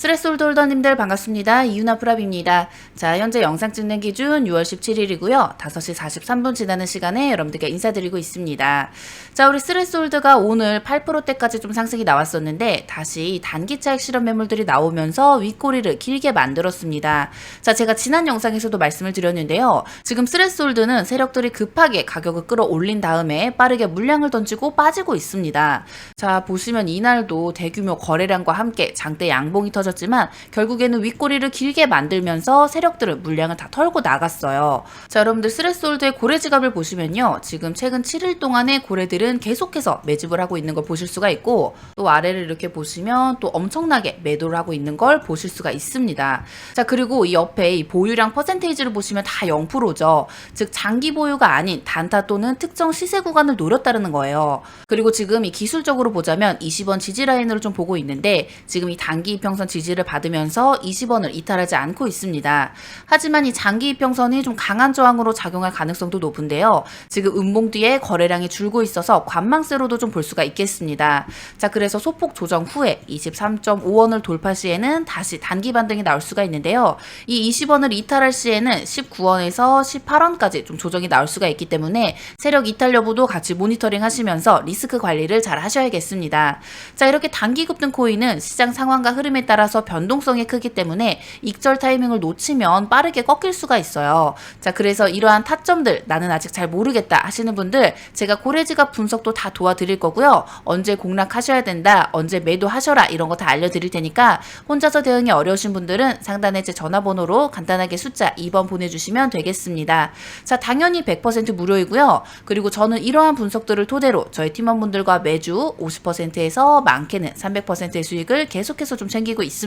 스트레스 홀더님들 반갑습니다. 이윤아 프랍입니다. 자, 현재 영상 찍는 기준 6월 17일이고요. 5시 43분 지나는 시간에 여러분들께 인사드리고 있습니다. 자, 우리 스트레스 홀드가 오늘 8%대까지 좀 상승이 나왔었는데 다시 단기 차익 실현 매물들이 나오면서 윗꼬리를 길게 만들었습니다. 자, 제가 지난 영상에서도 말씀을 드렸는데요. 지금 스트레스 홀드는 세력들이 급하게 가격을 끌어올린 다음에 빠르게 물량을 던지고 빠지고 있습니다. 자, 보시면 이날도 대규모 거래량과 함께 장대 양봉이 터졌 지만 결국에는 윗꼬리를 길게 만들면서 세력들은 물량을 다 털고 나갔어요. 자, 여러분들 스레스홀드의 고래 지갑을 보시면요. 지금 최근 7일 동안의 고래들은 계속해서 매집을 하고 있는 걸 보실 수가 있고 또 아래를 이렇게 보시면 또 엄청나게 매도를 하고 있는 걸 보실 수가 있습니다. 자, 그리고 이 옆에 이 보유량 퍼센테이지를 보시면 다 0%죠. 즉 장기 보유가 아닌 단타 또는 특정 시세 구간을 노렸다는 거예요. 그리고 지금 이 기술적으로 보자면 20원 지지 라인으로 좀 보고 있는데 지금 이 단기 이평선 지지 를 받으면서 20원을 이탈하지 않고 있습니다. 하지만 이 장기 이평선이 좀 강한 저항으로 작용할 가능성도 높은데요. 지금 음봉 뒤에 거래량이 줄고 있어서 관망세로도 좀 볼 수가 있겠습니다. 자, 그래서 소폭 조정 후에 23.5원을 돌파 시에는 다시 단기 반등이 나올 수가 있는데요. 이 20원을 이탈할 시에는 19원에서 18원까지 좀 조정이 나올 수가 있기 때문에 세력 이탈 여부도 같이 모니터링 하시면서 리스크 관리를 잘 하셔야겠습니다. 자, 이렇게 단기 급등 코인은 시장 상황과 흐름에 따라서 변동성이 크기 때문에 익절 타이밍을 놓치면 빠르게 꺾일 수가 있어요. 자, 그래서 이러한 타점들 나는 아직 잘 모르겠다 하시는 분들 제가 고래지갑 분석도 다 도와드릴 거고요. 언제 공략하셔야 된다, 언제 매도하셔라 이런 거 다 알려드릴 테니까 혼자서 대응이 어려우신 분들은 상단에 제 전화번호로 간단하게 숫자 2번 보내주시면 되겠습니다. 자, 당연히 100% 무료이고요. 그리고 저는 이러한 분석들을 토대로 저희 팀원분들과 매주 50%에서 많게는 300%의 수익을 계속해서 좀 챙기고 있습니다.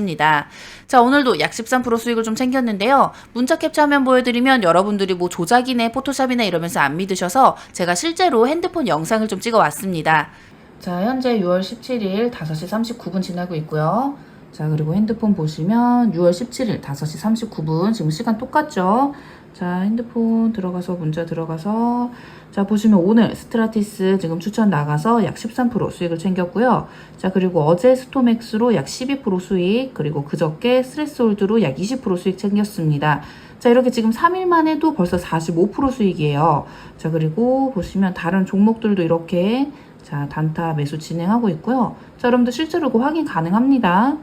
자, 오늘도 약 13% 수익을 좀 챙겼는데요. 문자 캡처 화면 보여드리면 여러분들이 뭐 조작이네, 포토샵이네 이러면서 안 믿으셔서 제가 실제로 핸드폰 영상을 좀 찍어 왔습니다. 자, 현재 6월 17일 5시 39분 지나고 있고요. 자, 그리고 핸드폰 보시면 6월 17일 5시 39분 지금 시간 똑같죠? 자, 핸드폰 들어가서 문자 들어가서 자, 보시면 오늘 스트라티스 지금 추천 나가서 약 13% 수익을 챙겼고요. 자, 그리고 어제 스토맥스로 약 12% 수익, 그리고 그저께 스트레스홀드로 약 20% 수익 챙겼습니다. 자, 이렇게 지금 3일만 해도 벌써 45% 수익이에요. 자, 그리고 보시면 다른 종목들도 이렇게 자, 단타 매수 진행하고 있고요. 자, 여러분들 실제로 이거 확인 가능합니다.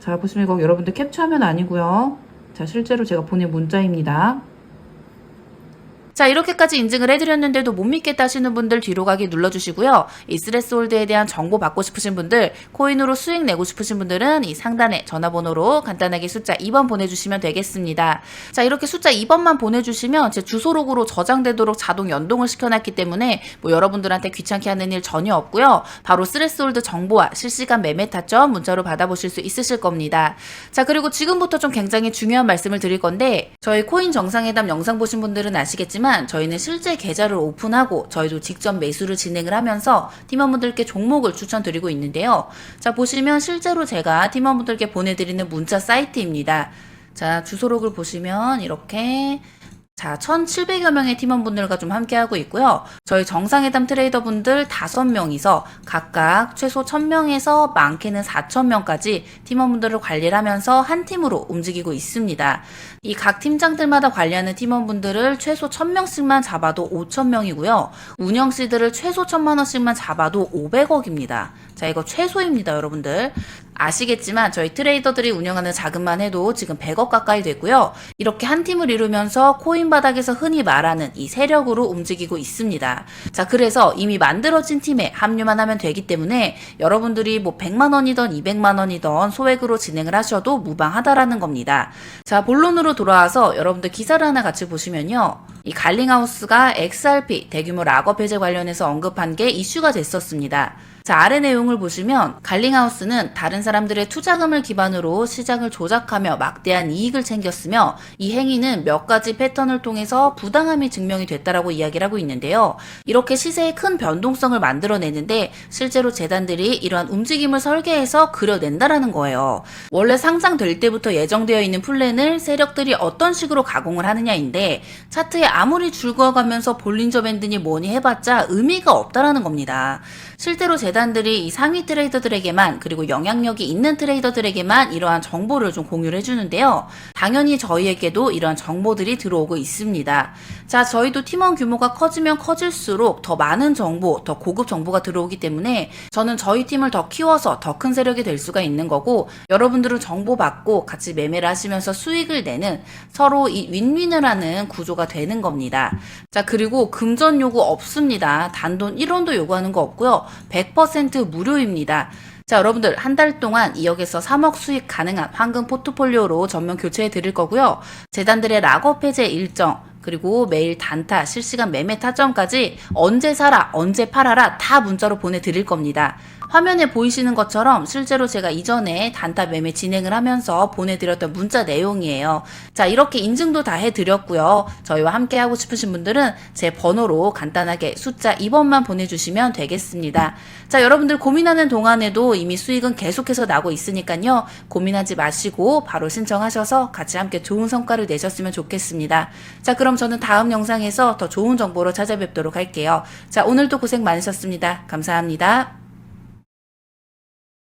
자, 보시면 이거 여러분들 캡처하면 아니고요. 자, 실제로 제가 보낸 문자입니다. 자, 이렇게까지 인증을 해드렸는데도 못 믿겠다 하시는 분들 뒤로 가기 눌러주시고요. 이 스트레스 홀드에 대한 정보 받고 싶으신 분들, 코인으로 수익 내고 싶으신 분들은 이 상단에 전화번호로 간단하게 숫자 2번 보내주시면 되겠습니다. 자, 이렇게 숫자 2번만 보내주시면 제 주소록으로 저장되도록 자동 연동을 시켜놨기 때문에 뭐 여러분들한테 귀찮게 하는 일 전혀 없고요. 바로 스트레스 홀드 정보와 실시간 매매 타점 문자로 받아보실 수 있으실 겁니다. 자, 그리고 지금부터 좀 굉장히 중요한 말씀을 드릴 건데, 저희 코인 정상회담 영상 보신 분들은 아시겠지만, 저희는 실제 계좌를 오픈하고 저희도 직접 매수를 진행을 하면서 팀원분들께 종목을 추천드리고 있는데요. 자, 보시면 실제로 제가 팀원분들께 보내드리는 문자 사이트입니다. 자, 주소록을 보시면 이렇게 자, 1,700여 명의 팀원분들과 좀 함께하고 있고요. 저희 정상회담 트레이더분들 5명이서 각각 최소 1,000명에서 많게는 4,000명까지 팀원분들을 관리를 하면서 한 팀으로 움직이고 있습니다. 이 각 팀장들마다 관리하는 팀원분들을 최소 1,000명씩만 잡아도 5,000명이고요. 운영시들을 최소 1,000만 원씩만 잡아도 500억입니다. 자, 이거 최소입니다, 여러분들. 아시겠지만 저희 트레이더들이 운영하는 자금만 해도 지금 100억 가까이 되고요. 이렇게 한 팀을 이루면서 코인 바닥에서 흔히 말하는 이 세력으로 움직이고 있습니다. 자, 그래서 이미 만들어진 팀에 합류만 하면 되기 때문에 여러분들이 뭐 100만 원이던 200만 원이던 소액으로 진행을 하셔도 무방하다라는 겁니다. 자, 본론으로 돌아와서 여러분들 기사를 하나 같이 보시면요. 이 갈링하우스가 XRP 대규모 락업 해제 관련해서 언급한 게 이슈가 됐었습니다. 자, 아래 내용을 보시면 갈링하우스는 다른 사람들의 투자금을 기반으로 시장을 조작하며 막대한 이익을 챙겼으며 이 행위는 몇 가지 패턴을 통해서 부당함이 증명이 됐다라고 이야기를 하고 있는데요. 이렇게 시세의 큰 변동성을 만들어내는데 실제로 재단들이 이러한 움직임을 설계해서 그려낸다라는 거예요. 원래 상상될 때부터 예정되어 있는 플랜을 세력들이 어떤 식으로 가공을 하느냐인데 차트에 아무리 줄거가면서 볼린저 밴드니 뭐니 해봤자 의미가 없다라는 겁니다. 실제로 재단 재단들이 이 상위 트레이더들에게만 그리고 영향력이 있는 트레이더들에게만 이러한 정보를 좀 공유를 해주는데요. 당연히 저희에게도 이러한 정보들이 들어오고 있습니다. 자, 저희도 팀원 규모가 커지면 커질수록 더 많은 정보, 더 고급 정보가 들어오기 때문에 저는 저희 팀을 더 키워서 더 큰 세력이 될 수가 있는 거고 여러분들은 정보 받고 같이 매매를 하시면서 수익을 내는 서로 이 윈윈을 하는 구조가 되는 겁니다. 자, 그리고 금전 요구 없습니다. 단돈 1원도 요구하는 거 없고요. 100% 무료입니다. 자, 여러분들 한 달 동안 2억에서 3억 수익 가능한 황금 포트폴리오로 전면 교체해 드릴 거고요. 재단들의 락업 해제 일정 그리고 매일 단타, 실시간 매매 타점까지 언제 사라, 언제 팔아라 다 문자로 보내드릴 겁니다. 화면에 보이시는 것처럼 실제로 제가 이전에 단타 매매 진행을 하면서 보내드렸던 문자 내용이에요. 자, 이렇게 인증도 다 해드렸고요. 저희와 함께 하고 싶으신 분들은 제 번호로 간단하게 숫자 2번만 보내주시면 되겠습니다. 자, 여러분들 고민하는 동안에도 이미 수익은 계속해서 나고 있으니까요. 고민하지 마시고 바로 신청하셔서 같이 함께 좋은 성과를 내셨으면 좋겠습니다. 자, 그럼 저는 다음 영상에서 더 좋은 정보로 찾아뵙도록 할게요. 자, 오늘도 고생 많으셨습니다. 감사합니다.